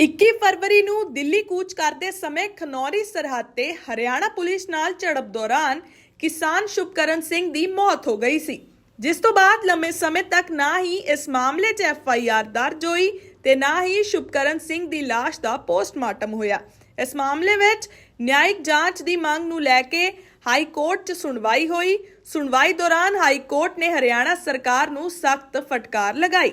21 ਫਰਵਰੀ ਨੂੰ ਦਿੱਲੀ ਕੂਚ ਕਰਦੇ ਸਮੇਂ ਖਨੌਰੀ ਸਰਹੱਦ ਤੇ ਹਰਿਆਣਾ ਪੁਲਿਸ ਨਾਲ ਝੜਪ ਦੌਰਾਨ ਕਿਸਾਨ ਸ਼ੁਭਕਰਨ ਸਿੰਘ ਦੀ ਮੌਤ ਹੋ ਗਈ ਸੀ। ਜਿਸ ਤੋਂ ਬਾਅਦ ਲੰਮੇ ਸਮੇਂ ਤੱਕ ਨਾ ਹੀ ਇਸ ਮਾਮਲੇ 'ਚ ਐਫ ਆਈ ਆਰ ਦਰਜ ਹੋਈ ਤੇ ਨਾ ਹੀ ਸ਼ੁਭਕਰਨ ਸਿੰਘ ਦੀ ਲਾਸ਼ ਦਾ ਪੋਸਟਮਾਰਟਮ ਹੋਇਆ। ਇਸ ਮਾਮਲੇ ਵਿੱਚ ਨਿਆਇਕ ਜਾਂਚ ਦੀ ਮੰਗ ਨੂੰ ਲੈ ਕੇ ਹਾਈ ਕੋਰਟ 'ਚ ਸੁਣਵਾਈ ਹੋਈ। ਸੁਣਵਾਈ ਦੌਰਾਨ ਹਾਈ ਕੋਰਟ ਨੇ ਹਰਿਆਣਾ ਸਰਕਾਰ ਨੂੰ ਸਖਤ ਫਟਕਾਰ ਲਗਾਈ।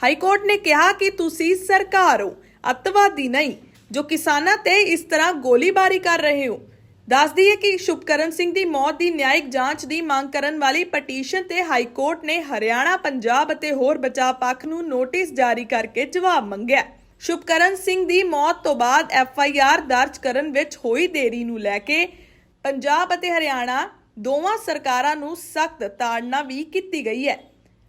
ਹਾਈ ਕੋਰਟ ਨੇ ਕਿਹਾ ਕਿ ਤੁਸੀਂ ਸਰਕਾਰ ਹੋ। ਅੱਤਵਾਦੀ ਨਹੀਂ, ਜੋ ਕਿਸਾਨਾਂ ਤੇ ਇਸ ਤਰ੍ਹਾਂ ਗੋਲੀਬਾਰੀ ਕਰ ਰਹੇ ਹੋ। ਦੱਸਦੀ ਹੈ ਕਿ ਸ਼ੁਭਕਰਨ ਸਿੰਘ ਦੀ ਮੌਤ ਦੀ ਨਿਆਇਕ ਜਾਂਚ ਦੀ ਮੰਗ ਕਰਨ ਵਾਲੀ ਪਟੀਸ਼ਨ ਤੇ ਹਾਈ ਕੋਰਟ ਨੇ ਹਰਿਆਣਾ, ਪੰਜਾਬ ਅਤੇ ਹੋਰ ਬਚਾਅ ਪੱਖ ਨੂੰ ਨੋਟਿਸ ਜਾਰੀ ਕਰਕੇ ਜਵਾਬ ਮੰਗਿਆ। ਸ਼ੁਭਕਰਨ ਸਿੰਘ ਦੀ ਮੌਤ ਤੋਂ ਬਾਅਦ ਐਫ ਆਈ ਆਰ ਦਰਜ ਕਰਨ ਵਿੱਚ ਹੋਈ ਦੇਰੀ ਨੂੰ ਲੈ ਕੇ ਪੰਜਾਬ ਅਤੇ ਹਰਿਆਣਾ ਦੋਵਾਂ ਸਰਕਾਰਾਂ ਨੂੰ ਸਖਤ ਤਾੜਨਾ ਵੀ ਕੀਤੀ ਗਈ ਹੈ।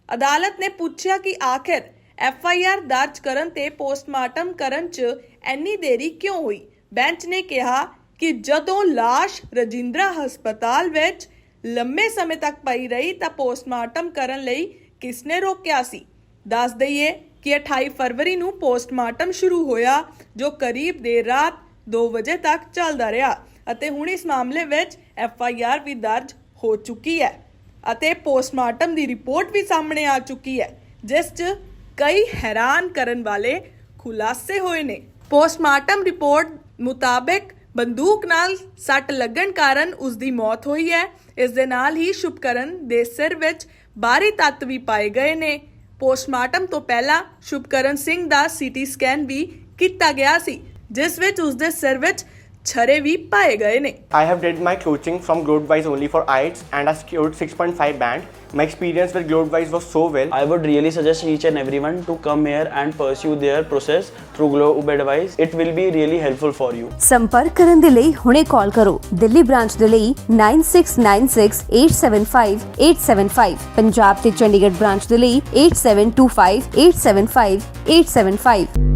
ਅਦਾਲਤ ਨੇ ਪੁੱਛਿਆ ਕਿ ਆਖਿਰ ਐਫ ਆਈ ਆਰ ਦਰਜ ਕਰਨ ਤੇ ਪੋਸਟਮਾਰਟਮ ਕਰਨ 'ਚ ਇੰਨੀ ਦੇਰੀ ਕਿਉਂ ਹੋਈ? ਬੈਂਚ ਨੇ ਕਿਹਾ ਕਿ ਜਦੋਂ ਲਾਸ਼ ਰਜਿੰਦਰਾ ਹਸਪਤਾਲ ਵਿੱਚ ਲੰਮੇ ਸਮੇਂ ਤੱਕ ਪਈ ਰਹੀ ਤਾਂ ਪੋਸਟਮਾਰਟਮ ਕਰਨ ਲਈ ਕਿਸਨੇ ਰੋਕਿਆ ਸੀ? ਦੱਸ ਦਈਏ ਕਿ 28 ਫਰਵਰੀ ਨੂੰ ਪੋਸਟਮਾਰਟਮ ਸ਼ੁਰੂ ਹੋਇਆ, ਜੋ ਕਰੀਬ ਦੇਰ ਰਾਤ 2 ਵਜੇ ਤੱਕ ਚੱਲਦਾ ਰਿਹਾ ਅਤੇ ਹੁਣ ਇਸ ਮਾਮਲੇ ਵਿੱਚ ਐਫ ਆਈ ਆਰ ਵੀ ਦਰਜ ਹੋ ਚੁੱਕੀ ਹੈ ਅਤੇ ਪੋਸਟਮਾਰਟਮ ਦੀ ਰਿਪੋਰਟ ਵੀ ਸਾਹਮਣੇ ਆ ਚੁੱਕੀ ਹੈ, ਜਿਸ 'ਚ ਕਈ ਹੈਰਾਨ ਕਰਨ ਵਾਲੇ ਖੁਲਾਸੇ ਹੋਏ ਨੇ। ਪੋਸਟਮਾਰਟਮ ਰਿਪੋਰਟ ਮੁਤਾਬਕ ਬੰਦੂਕ ਨਾਲ ਸੱਟ ਲੱਗਣ ਕਾਰਨ ਉਸ ਦੀ ਮੌਤ ਹੋਈ ਹੈ। ਇਸ ਦੇ ਨਾਲ ਹੀ ਸ਼ੁਭਕਰਨ ਦੇ ਸਿਰ ਵਿੱਚ ਬਾਹਰੀ ਤੱਤ ਵੀ ਪਾਏ ਗਏ ਨੇ। ਪੋਸਟਮਾਰਟਮ ਤੋਂ ਪਹਿਲਾਂ ਸ਼ੁਭਕਰਨ ਸਿੰਘ ਦਾ ਸੀਟੀ ਸਕੈਨ ਵੀ ਕੀਤਾ ਗਿਆ ਸੀ, ਜਿਸ ਵਿੱਚ ਉਸ ਦੇ ਸਿਰ ਵਿੱਚ ਛਰੇ ਵੀ ਪਾਏ ਗਏ ਨੇ I have did my coaching from Globewise only for IELTS and I scored 6.5 band. My experience with Globewise was so well. I would really suggest each and everyone to come here and pursue their process through Globe Advice. It will be really helpful for you. ਸੰਪਰਕ ਕਰਨ ਦੇ ਲਈ ਹੁਣੇ ਕਾਲ ਕਰੋ Delhi branch ਦੇ ਲਈ 9696875875 ਪੰਜਾਬ ਤੇ Chandigarh branch ਦੇ ਲਈ 8725875875